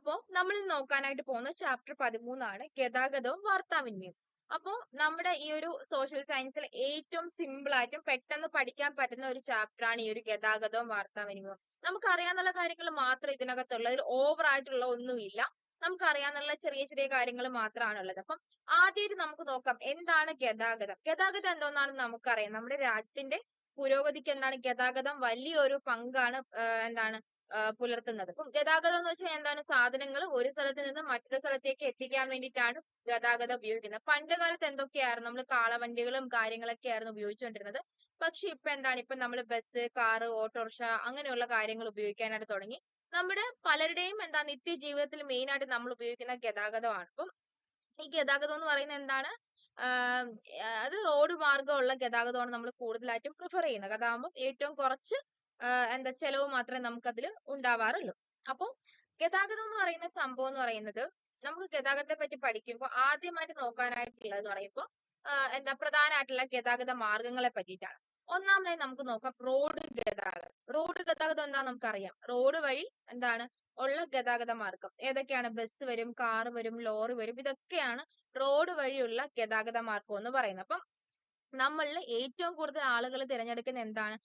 അപ്പോ നമ്മൾ നോക്കാനായിട്ട് പോകുന്ന ചാപ്റ്റർ പതിമൂന്നാണ് ഗതാഗതവും വാർത്താവിനിമയവും. അപ്പോ നമ്മുടെ ഈ ഒരു സോഷ്യൽ സയൻസിൽ ഏറ്റവും സിമ്പിൾ ആയിട്ടും പെട്ടെന്ന് പഠിക്കാൻ പറ്റുന്ന ഒരു ചാപ്റ്ററാണ് ഈ ഒരു ഗതാഗതവും വാർത്താവിനിമയവും. നമുക്കറിയാന്നുള്ള കാര്യങ്ങൾ മാത്രം ഇതിനകത്തുള്ളത്. ഇതിൽ ഓവർ ആയിട്ടുള്ള ഒന്നുമില്ല. നമുക്കറിയാന്നുള്ള ചെറിയ ചെറിയ കാര്യങ്ങൾ മാത്രമാണ് ഉള്ളത് അപ്പം ആദ്യമായിട്ട് നമുക്ക് നോക്കാം എന്താണ് ഗതാഗതം? ഗതാഗതം എന്തോന്നാണെന്ന് നമുക്കറിയാം. നമ്മുടെ രാജ്യത്തിന്റെ പുരോഗതിക്ക് എന്താണ് ഗതാഗതം വലിയൊരു പങ്കാണ് എന്താണ് പുലർത്തുന്നത്. അപ്പം ഗതാഗതം എന്ന് വെച്ചാൽ എന്താണ്? സാധനങ്ങൾ ഒരു സ്ഥലത്ത് നിന്ന് മറ്റൊരു സ്ഥലത്തേക്ക് എത്തിക്കാൻ വേണ്ടിയിട്ടാണ് ഗതാഗതം ഉപയോഗിക്കുന്നത്. പണ്ട് കാലത്ത് എന്തൊക്കെയായിരുന്നു? നമ്മൾ കാളവണ്ടികളും കാര്യങ്ങളൊക്കെ ആയിരുന്നു ഉപയോഗിച്ചുകൊണ്ടിരുന്നത്. പക്ഷെ ഇപ്പൊ എന്താണ്? ഇപ്പൊ നമ്മൾ ബസ് കാറ് ഓട്ടോറിക്ഷ അങ്ങനെയുള്ള കാര്യങ്ങൾ ഉപയോഗിക്കാനായിട്ട് തുടങ്ങി. നമ്മുടെ പലരുടെയും എന്താ നിത്യ ജീവിതത്തിൽ മെയിൻ ആയിട്ട് നമ്മൾ ഉപയോഗിക്കുന്ന ഗതാഗതമാണ്. അപ്പം ഈ ഗതാഗതം എന്ന് പറയുന്നത് എന്താണ്? അത് റോഡ് മാർഗമുള്ള ഗതാഗതമാണ് നമ്മൾ കൂടുതലായിട്ടും പ്രിഫർ ചെയ്യുന്നത്. അതാകുമ്പോൾ ഏറ്റവും കുറച്ച് എന്താ ചെലവ് മാത്രമേ നമുക്കതിൽ ഉണ്ടാവാറുള്ളൂ. അപ്പോൾ ഗതാഗതം എന്ന് പറയുന്ന സംഭവം എന്ന് പറയുന്നത് നമുക്ക് ഗതാഗതത്തെ പറ്റി പഠിക്കുമ്പോൾ ആദ്യമായിട്ട് നോക്കാനായിട്ടുള്ളത് എന്ന് പറയുമ്പോൾ എന്താ പ്രധാനമായിട്ടുള്ള ഗതാഗത മാർഗങ്ങളെ പറ്റിയിട്ടാണ്. ഒന്നാമതായി നമുക്ക് നോക്കാം റോഡ് ഗതാഗതം. റോഡ് ഗതാഗതം എന്താ നമുക്കറിയാം. റോഡ് വഴി എന്താണ്? ഉള്ള ഗതാഗത മാർഗം. ഏതൊക്കെയാണ്? ബസ് വരും കാർ വരും ലോറി വരും. ഇതൊക്കെയാണ് റോഡ് വഴിയുള്ള ഗതാഗത മാർഗം എന്ന് പറയുന്നത്. അപ്പം നമ്മളിൽ ഏറ്റവും കൂടുതൽ ആളുകൾ തിരഞ്ഞെടുക്കുന്ന എന്താണ്?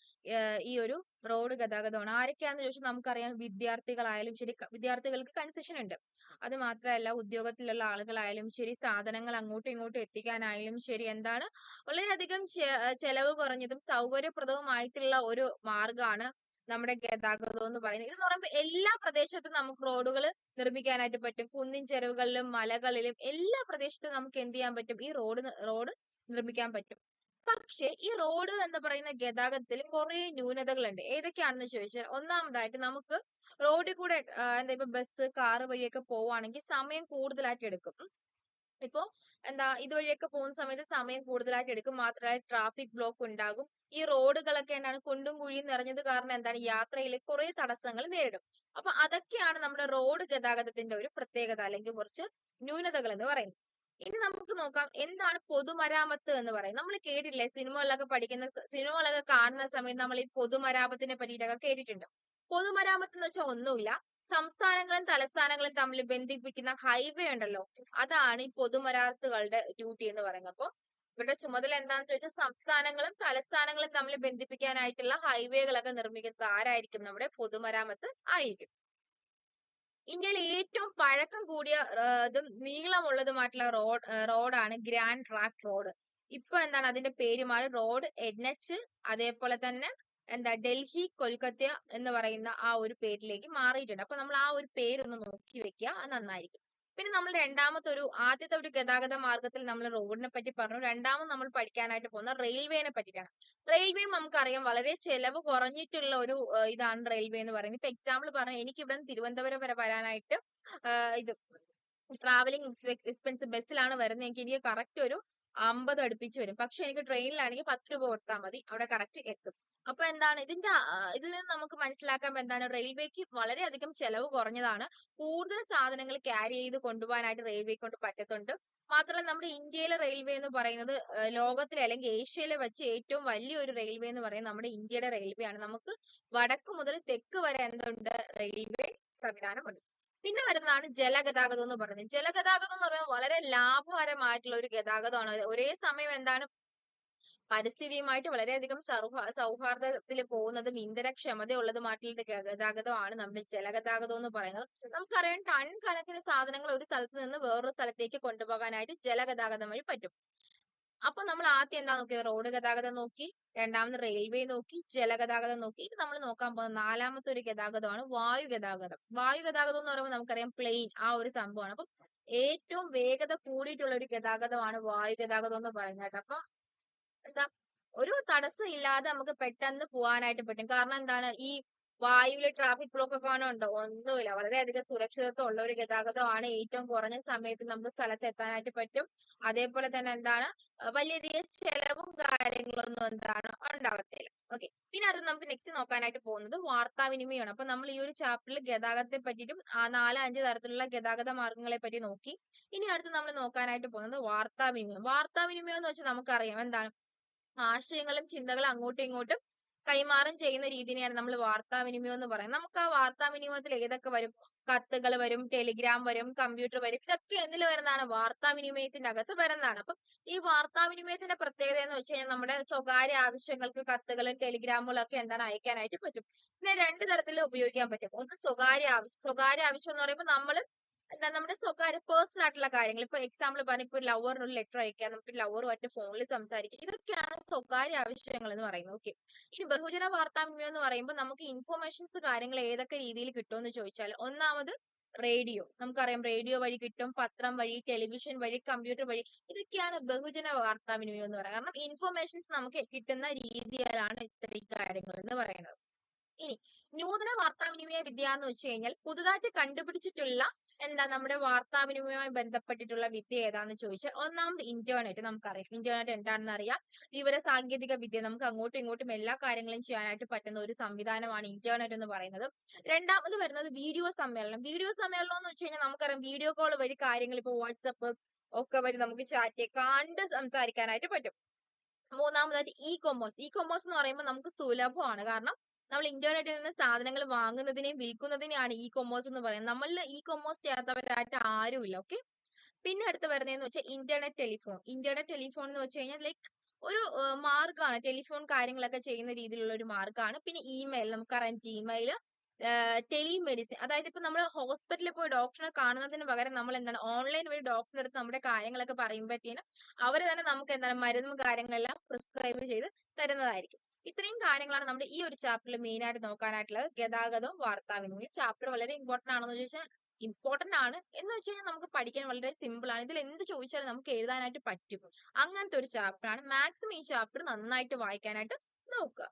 ഈ ഒരു റോഡ് ഗതാഗതമാണ്. ആരൊക്കെയാന്ന് ചോദിച്ചാൽ നമുക്കറിയാം. വിദ്യാർത്ഥികളായാലും ശരി വിദ്യാർത്ഥികൾക്ക് കൺസെഷൻ ഉണ്ട്. അത് മാത്രമല്ല ഉദ്യോഗത്തിലുള്ള ആളുകളായാലും ശരി സാധനങ്ങൾ അങ്ങോട്ടും ഇങ്ങോട്ടും എത്തിക്കാനായാലും ശരി എന്താണ്? വളരെയധികം ചെലവ് കുറഞ്ഞതും സൗകര്യപ്രദവുമായിട്ടുള്ള ഒരു മാർഗമാണ് നമ്മുടെ ഗതാഗതം എന്ന് പറയുന്നത്. ഇതെന്ന് പറയുമ്പോൾ എല്ലാ പ്രദേശത്തും നമുക്ക് റോഡുകൾ നിർമ്മിക്കാനായിട്ട് പറ്റും. കുന്നിൻ ചെരുവുകളിലും മലകളിലും എല്ലാ പ്രദേശത്തും നമുക്ക് എന്ത് ചെയ്യാൻ പറ്റും? ഈ റോഡ് റോഡ് നിർമ്മിക്കാൻ പറ്റും. പക്ഷെ ഈ റോഡ് എന്ന് പറയുന്ന ഗതാഗതത്തിൽ കുറെ ന്യൂനതകളുണ്ട്. ഏതൊക്കെയാണെന്ന് ചോദിച്ചാൽ ഒന്നാമതായിട്ട് നമുക്ക് റോഡിൽ കൂടെ എന്താ ഇപ്പൊ ബസ് കാറ് വഴിയൊക്കെ പോവുകയാണെങ്കിൽ സമയം കൂടുതലായിട്ട് എടുക്കും. ഇപ്പോ എന്താ ഇതുവഴിയൊക്കെ പോകുന്ന സമയത്ത് സമയം കൂടുതലായിട്ട് എടുക്കും. മാത്രമല്ല ട്രാഫിക് ബ്ലോക്ക് ഉണ്ടാകും. ഈ റോഡുകളൊക്കെ എന്താണ് കുണ്ടും കുഴിയും നിറഞ്ഞത് കാരണം എന്താണ് യാത്രയിൽ കുറെ തടസ്സങ്ങൾ നേരിടും. അപ്പൊ അതൊക്കെയാണ് നമ്മുടെ റോഡ് ഗതാഗതത്തിന്റെ ഒരു പ്രത്യേകത അല്ലെങ്കിൽ കുറച്ച് ന്യൂനതകൾ എന്ന് പറയുന്നത്. ഇനി നമുക്ക് നോക്കാം എന്താണ് പൊതുമരാമത്ത് എന്ന് പറയുന്നത്. നമ്മൾ കേട്ടിട്ടില്ലേ സിനിമകളിലൊക്കെ പഠിക്കുന്ന സിനിമകളൊക്കെ കാണുന്ന സമയത്ത് നമ്മൾ ഈ പൊതുമരാമത്തിനെ പറ്റിയിട്ടൊക്കെ കേട്ടിട്ടുണ്ട്. പൊതുമരാമത്ത് എന്ന് വെച്ചാൽ ഒന്നുമില്ല. സംസ്ഥാനങ്ങളും തലസ്ഥാനങ്ങളും തമ്മിൽ ബന്ധിപ്പിക്കുന്ന ഹൈവേ ഉണ്ടല്ലോ. അതാണ് ഈ പൊതുമരാമത്തുകളുടെ ഡ്യൂട്ടി എന്ന് പറയുന്നത്. അപ്പൊ ഇവരുടെ ചുമതല എന്താണെന്ന് ചോദിച്ചാൽ സംസ്ഥാനങ്ങളും തലസ്ഥാനങ്ങളും തമ്മിൽ ബന്ധിപ്പിക്കാനായിട്ടുള്ള ഹൈവേകളൊക്കെ നിർമ്മിക്കുന്നത് ആരായിരിക്കും? നമ്മുടെ പൊതുമരാമത്ത് ആയിരിക്കും. ഇന്ത്യയിൽ ഏറ്റവും പഴക്കം കൂടിയ ഇതും നീളമുള്ളതുമായിട്ടുള്ള റോഡ് റോഡാണ് ഗ്രാൻഡ് ട്രാക്ക് റോഡ്. ഇപ്പൊ എന്താണ് അതിന്റെ പേര് മാറി? റോഡ് എൻ എച്ച് അതേപോലെ തന്നെ എന്താ ഡൽഹി കൊൽക്കത്ത എന്ന് പറയുന്ന ആ ഒരു പേരിലേക്ക് മാറിയിട്ടുണ്ട്. അപ്പൊ നമ്മൾ ആ ഒരു പേരൊന്ന് നോക്കി വെക്കുക. അത് നന്നായിരിക്കും. പിന്നെ നമ്മൾ രണ്ടാമത്തെ ഒരു ആദ്യത്തെ ഒരു ഗതാഗത മാർഗത്തിൽ നമ്മൾ റോഡിനെ പറ്റി പറഞ്ഞു. രണ്ടാമത് നമ്മൾ പഠിക്കാനായിട്ട് പോകുന്ന റെയിൽവേനെ പറ്റിയിട്ടാണ്. റെയിൽവേ നമുക്കറിയാം വളരെ ചെലവ് കുറഞ്ഞിട്ടുള്ള ഒരു ഇതാണ് റെയിൽവേ എന്ന് പറയുന്നത്. ഇപ്പൊ എക്സാമ്പിൾ പറഞ്ഞാൽ എനിക്ക് ഇവിടെ തിരുവനന്തപുരം വരെ വരാനായിട്ട് ഇത് ട്രാവലിംഗ് എക്സ്പെൻസ് ബസ്സിലാണ് വരുന്നതെങ്കിൽ എനിക്ക് കറക്റ്റ് ഒരു അമ്പത് അടുപ്പിച്ച് വരും. പക്ഷെ എനിക്ക് ട്രെയിനിലാണെങ്കിൽ പത്ത് രൂപ കൊടുത്താൽ മതി. അവിടെ കറക്റ്റ് എത്തും. അപ്പൊ എന്താണ്? ഇതിന്റെ ഇതിൽ നിന്ന് നമുക്ക് മനസ്സിലാക്കാൻ എന്താണ്? റെയിൽവേക്ക് വളരെയധികം ചെലവ് കുറഞ്ഞതാണ്. കൂടുതൽ സാധനങ്ങൾ ക്യാരി ചെയ്ത് കൊണ്ടുപോകാനായിട്ട് റെയിൽവേ കൊണ്ട് പറ്റത്തുണ്ട്. മാത്രമല്ല നമ്മുടെ ഇന്ത്യയിലെ റെയിൽവേ എന്ന് പറയുന്നത് ലോകത്തിലെ അല്ലെങ്കിൽ ഏഷ്യയിലെ വെച്ച് ഏറ്റവും വലിയൊരു റെയിൽവേ എന്ന് പറയുന്നത് നമ്മുടെ ഇന്ത്യയുടെ റെയിൽവേ ആണ്. നമുക്ക് വടക്ക് മുതൽ തെക്ക് വരെ എന്തുണ്ട്? റെയിൽവേ സംവിധാനമുണ്ട്. പിന്നെ വരുന്നതാണ് ജലഗതാഗതം എന്ന് പറയുന്നത്. ജലഗതാഗതം എന്ന് പറയുന്നത് വളരെ ലാഭകരമായിട്ടുള്ള ഒരു ഗതാഗതമാണ്. ഒരേ സമയം എന്താണ് പരിസ്ഥിതിയുമായിട്ട് വളരെയധികം അധികം സൗഹാർദ്ദത്തിൽ പോകുന്നതും ഇന്ധനക്ഷമതയുള്ളതുമായിട്ടുള്ള ഗതാഗതമാണ് നമ്മുടെ ജലഗതാഗതം എന്ന് പറയുന്നത്. നമുക്കറിയാം ടൺ കണക്കിന് സാധനങ്ങൾ ഒരു സ്ഥലത്ത് നിന്ന് വേറൊരു സ്ഥലത്തേക്ക് കൊണ്ടുപോകാനായിട്ട് ജലഗതാഗതം വഴി പറ്റും. അപ്പൊ നമ്മൾ ആദ്യം എന്താ നോക്കിയത്? റോഡ് ഗതാഗതം നോക്കി രണ്ടാമത് റെയിൽവേ നോക്കി ജലഗതാഗതം നോക്കി. ഇനി നമ്മൾ നോക്കാൻ പോകുന്ന നാലാമത്തെ ഒരു ഗതാഗതമാണ് വായു ഗതാഗതം. വായു ഗതാഗതം എന്ന് പറയുമ്പോൾ നമുക്കറിയാം പ്ലെയിൻ ആ ഒരു സംഭവമാണ്. അപ്പം ഏറ്റവും വേഗത കൂടിയിട്ടുള്ള ഒരു ഗതാഗതമാണ് വായു ഗതാഗതം എന്ന് പറയുന്നത് അപ്പൊ എന്താ ഒരു തടസ്സം ഇല്ലാതെ നമുക്ക് പെട്ടെന്ന് പോകാനായിട്ട് പറ്റും. കാരണം എന്താണ്? ഈ വായുവിലെ ട്രാഫിക് ബ്ലോക്ക് ഒക്കെ ഉണ്ടോ ഒന്നുമില്ല. വളരെയധികം സുരക്ഷിതത്വം ഉള്ള ഒരു ഗതാഗതമാണ് ഏറ്റവും കുറഞ്ഞ സമയത്ത് നമുക്ക് സ്ഥലത്ത് എത്താനായിട്ട് പറ്റും. അതേപോലെ തന്നെ എന്താണ്? വലിയ വലിയധികം ചെലവും കാര്യങ്ങളൊന്നും എന്താണ്? ഉണ്ടാവത്തില്ല. ഓക്കെ. പിന്നെ അടുത്ത് നമുക്ക് നെക്സ്റ്റ് നോക്കാനായിട്ട് പോകുന്നത് വാർത്താവിനിമയമാണ്. അപ്പൊ നമ്മൾ ഈ ഒരു ചാപ്റ്ററിൽ ഗതാഗതത്തെ പറ്റിയിട്ടും ആ നാല് അഞ്ച് തരത്തിലുള്ള ഗതാഗത മാർഗങ്ങളെ പറ്റി നോക്കി. ഇനി അടുത്ത് നമ്മൾ നോക്കാനായിട്ട് പോകുന്നത് വാർത്താവിനിമയം. വാർത്താവിനിമയം എന്ന് വെച്ചാൽ നമുക്കറിയാം എന്താണ്? ആശയങ്ങളും ചിന്തകളും അങ്ങോട്ടും ഇങ്ങോട്ടും കൈമാറും ചെയ്യുന്ന രീതിനെയാണ് നമ്മൾ വാർത്താവിനിമയം എന്ന് പറയുന്നത്. നമുക്ക് ആ വാർത്താവിനിമയത്തിൽ ഏതൊക്കെ വരും? കത്തുകൾ വരും ടെലിഗ്രാം വരും കമ്പ്യൂട്ടർ വരും. ഇതൊക്കെ എന്തിൽ വരുന്നതാണ്? വാർത്താവിനിമയത്തിന്റെ അകത്ത് വരുന്നതാണ്. അപ്പം ഈ വാർത്താവിനിമയത്തിന്റെ പ്രത്യേകത എന്ന് വെച്ച് കഴിഞ്ഞാൽ നമ്മുടെ സ്വകാര്യ ആവശ്യങ്ങൾക്ക് കത്തുകളും ടെലിഗ്രാമുകളും ഒക്കെ എന്താണ് അയക്കാനായിട്ട് പറ്റും. പിന്നെ രണ്ട് തരത്തിൽ ഉപയോഗിക്കാൻ പറ്റും. ഒന്ന് സ്വകാര്യ ആവശ്യം സ്വകാര്യ ആവശ്യം എന്ന് പറയുമ്പോൾ നമ്മൾ എന്താ നമ്മുടെ സ്വകാര്യ പേഴ്സണൽ ആയിട്ടുള്ള കാര്യങ്ങൾ. ഇപ്പൊ എക്സാമ്പിൾ പറഞ്ഞ ഇപ്പൊ ലവറിനൊരു ലെറ്റർ അയക്കാം നമുക്ക് ലവറുമായിട്ട് ഫോണിൽ സംസാരിക്കാം. ഇതൊക്കെയാണ് സ്വകാര്യ ആവശ്യങ്ങൾ എന്ന് പറയുന്നത്. ഓക്കെ ഇനി ബഹുജന വാർത്താവിനിമയം എന്ന് പറയുമ്പോൾ നമുക്ക് ഇൻഫോർമേഷൻസ് കാര്യങ്ങൾ ഏതൊക്കെ രീതിയിൽ കിട്ടുമെന്ന് ചോദിച്ചാൽ ഒന്നാമത് റേഡിയോ നമുക്കറിയാം റേഡിയോ വഴി കിട്ടും പത്രം വഴി ടെലിവിഷൻ വഴി കമ്പ്യൂട്ടർ വഴി. ഇതൊക്കെയാണ് ബഹുജന വാർത്താവിനിമയം എന്ന് പറയുന്നത്. കാരണം ഇൻഫോർമേഷൻസ് നമുക്ക് കിട്ടുന്ന രീതിയിലാണ് ഇത്രയും കാര്യങ്ങൾ എന്ന് പറയുന്നത്. ഇനി നൂതന വാർത്താവിനിമയ വിദ്യ എന്ന് വെച്ച് കഴിഞ്ഞാൽ പുതുതായിട്ട് കണ്ടുപിടിച്ചിട്ടുള്ള എന്താ നമ്മുടെ വാർത്താവിനിമയവുമായി ബന്ധപ്പെട്ടിട്ടുള്ള വിദ്യ ഏതാന്ന് ചോദിച്ചാൽ ഒന്നാമത് ഇന്റർനെറ്റ് നമുക്കറിയാം. ഇന്റർനെറ്റ് എന്താണെന്ന് അറിയാം. വിവര സാങ്കേതിക വിദ്യ നമുക്ക് അങ്ങോട്ടും ഇങ്ങോട്ടും എല്ലാ കാര്യങ്ങളും ചെയ്യാനായിട്ട് പറ്റുന്ന ഒരു സംവിധാനമാണ് ഇന്റർനെറ്റ് എന്ന് പറയുന്നത്. രണ്ടാമത് വരുന്നത് വീഡിയോ സമ്മേളനം. വീഡിയോ സമ്മേളനം എന്ന് വെച്ച് കഴിഞ്ഞാൽ നമുക്കറിയാം വീഡിയോ കോൾ വഴി കാര്യങ്ങൾ ഇപ്പൊ വാട്സപ്പ് ഒക്കെ വഴി നമുക്ക് ചാറ്റ് കണ്ട് സംസാരിക്കാനായിട്ട് പറ്റും. മൂന്നാമതായിട്ട് ഇ കൊമേഴ്സ് ഇ കൊമേഴ്സ് എന്ന് പറയുമ്പോൾ നമുക്ക് സുലഭമാണ്. കാരണം നമ്മൾ ഇന്റർനെറ്റിൽ നിന്ന് സാധനങ്ങൾ വാങ്ങുന്നതിനെയും വിൽക്കുന്നതിനെയാണ് ഇ കൊമേഴ്സ് എന്ന് പറയുന്നത്. നമ്മളിൽ ഇ കൊമേഴ്സ് ചെയ്യാത്തവരായിട്ട് ആരുമില്ല ഓക്കെ പിന്നെ അടുത്ത് വരുന്നതെന്ന് വെച്ചാൽ ഇന്റർനെറ്റ് ടെലിഫോൺ ഇന്റർനെറ്റ് ടെലിഫോൺ എന്ന് വെച്ച് കഴിഞ്ഞാൽ ലൈക്ക് ഒരു മാർഗമാണ് ടെലിഫോൺ കാര്യങ്ങളൊക്കെ ചെയ്യുന്ന രീതിയിലുള്ള ഒരു മാർഗമാണ് പിന്നെ ഇമെയിൽ നമുക്കറിയാം ജിമെയിൽ ടെലിമെഡിസിൻ അതായത് ഇപ്പൊ നമ്മൾ ഹോസ്പിറ്റലിൽ പോയി ഡോക്ടറെ കാണുന്നതിന് പകരം നമ്മൾ എന്താണ് ഓൺലൈൻ വഴി ഡോക്ടറെ അടുത്ത് നമ്മുടെ കാര്യങ്ങളൊക്കെ പറയുമ്പോഴത്തേനും അവർ തന്നെ നമുക്ക് എന്താണ് മരുന്നും കാര്യങ്ങളെല്ലാം പ്രിസ്ക്രൈബ് ചെയ്ത് തരുന്നതായിരിക്കും. ഇത്രയും കാര്യങ്ങളാണ് നമ്മുടെ ഈ ഒരു ചാപ്റ്ററിൽ മെയിൻ ആയിട്ട് നോക്കാനായിട്ടുള്ളത്. ഗതാഗതവും വാർത്താവിനിമയം ചാപ്റ്റർ വളരെ ഇമ്പോർട്ടന്റ് ആണെന്ന് ചോദിച്ചാൽ ഇമ്പോർട്ടന്റ് ആണ്. എന്ന് വെച്ച് കഴിഞ്ഞാൽ നമുക്ക് പഠിക്കാൻ വളരെ സിമ്പിൾ ആണ്. ഇതിൽ എന്ത് ചോദിച്ചാലും നമുക്ക് എഴുതാനായിട്ട് പറ്റും. അങ്ങനത്തെ ഒരു ചാപ്റ്റർ ആണ്. മാക്സിമം ഈ ചാപ്റ്റർ നന്നായിട്ട് വായിക്കാനായിട്ട് നോക്കുക.